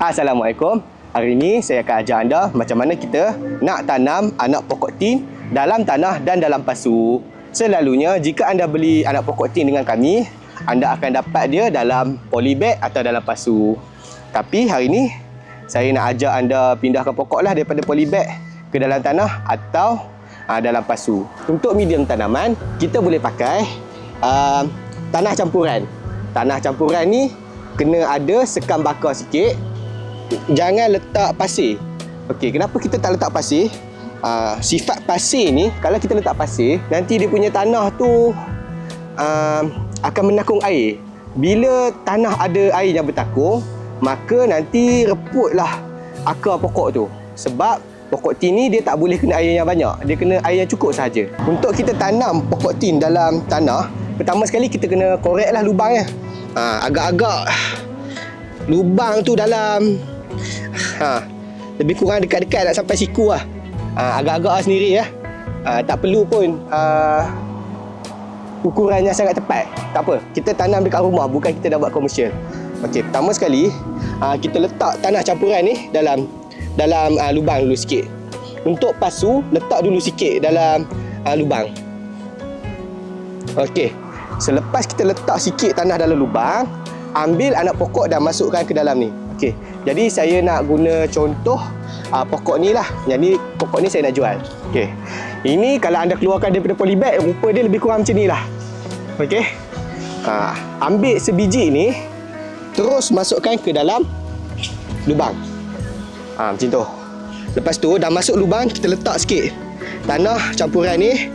Assalamualaikum. Hari ini saya akan ajar anda macam mana kita nak tanam anak pokok tin dalam tanah dan dalam pasu. Selalunya jika anda beli anak pokok tin dengan kami, anda akan dapat dia dalam polybag atau dalam pasu. Tapi hari ini saya nak ajar anda pindahkan pokok lah daripada polybag ke dalam tanah atau uh, dalam pasu. Untuk medium tanaman, kita boleh pakai uh, tanah campuran. Tanah campuran ni kena ada sekam bakar sikit. Jangan letak pasir. Okey, kenapa kita tak letak pasir? Uh, sifat pasir ni, kalau kita letak pasir, nanti dia punya tanah tu uh, akan menakung air. Bila tanah ada air yang bertakung, maka nanti reputlah akar pokok tu. Sebab pokok tin ni dia tak boleh kena air yang banyak. Dia kena air yang cukup sahaja. Untuk kita tanam pokok tin dalam tanah, pertama sekali kita kena koreklah lubangnya. Ha, agak-agak lubang tu dalam ha, lebih kurang dekat-dekat nak sampai siku lah. Ha, agak-agak lah sendiri ya. Ha, tak perlu pun uh, ukuran yang sangat tepat. Tak apa, kita tanam dekat rumah bukan kita dah buat komersial. Okey, pertama sekali uh, kita letak tanah campuran ni dalam dalam uh, lubang dulu sikit. Untuk pasu, letak dulu sikit dalam uh, lubang. Okey. Selepas kita letak sikit tanah dalam lubang, ambil anak pokok dan masukkan ke dalam ni. Okey. Jadi saya nak guna contoh uh, pokok ni lah. Jadi pokok ni saya nak jual. Okey. Ini kalau anda keluarkan daripada polybag, rupa dia lebih kurang macam ni lah. Okey. Uh, ambil sebiji ni, terus masukkan ke dalam lubang. Ha, macam tu. Lepas tu dah masuk lubang kita letak sikit tanah campuran ni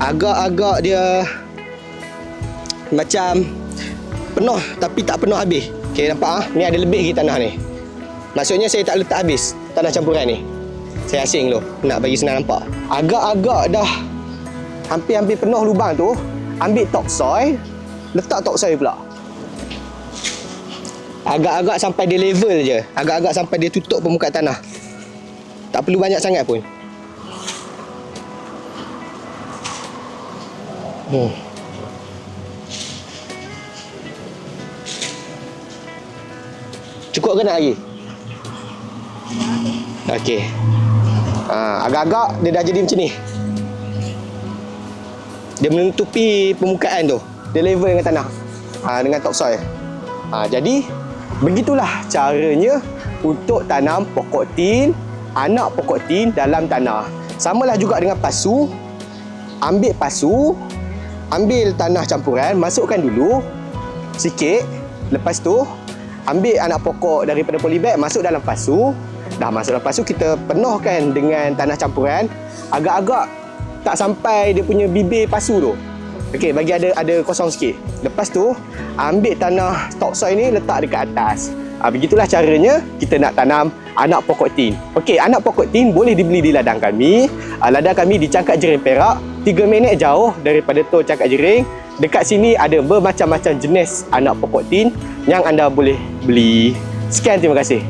agak-agak dia macam penuh tapi tak penuh habis. Okey nampak ah? Ni ada lebih lagi tanah ni. Maksudnya saya tak letak habis tanah campuran ni. Saya asing dulu nak bagi senang nampak. Agak-agak dah hampir-hampir penuh lubang tu, ambil topsoil, letak topsoil pula. Agak-agak sampai dia level je. Agak-agak sampai dia tutup permukaan tanah. Tak perlu banyak sangat pun. Hmm. Cukup ke nak lagi? Okey. Ha, agak-agak dia dah jadi macam ni. Dia menutupi permukaan tu. Dia level dengan tanah. Ha, dengan topsoil. Ha, jadi begitulah caranya untuk tanam pokok tin, anak pokok tin dalam tanah. Samalah juga dengan pasu. Ambil pasu, ambil tanah campuran, masukkan dulu sikit. Lepas tu ambil anak pokok daripada polybag masuk dalam pasu. Dah masuk dalam pasu kita penuhkan dengan tanah campuran. Agak-agak tak sampai dia punya bibir pasu tu. Okey, bagi ada ada kosong sikit. Lepas tu, ambil tanah topsoil ni letak dekat atas. Ha, begitulah caranya kita nak tanam anak pokok tin. Okey, anak pokok tin boleh dibeli di ladang kami. Ha, ladang kami di Cangkat Jering Perak, 3 minit jauh daripada tol Cangkat Jering. Dekat sini ada bermacam-macam jenis anak pokok tin yang anda boleh beli. Sekian, terima kasih.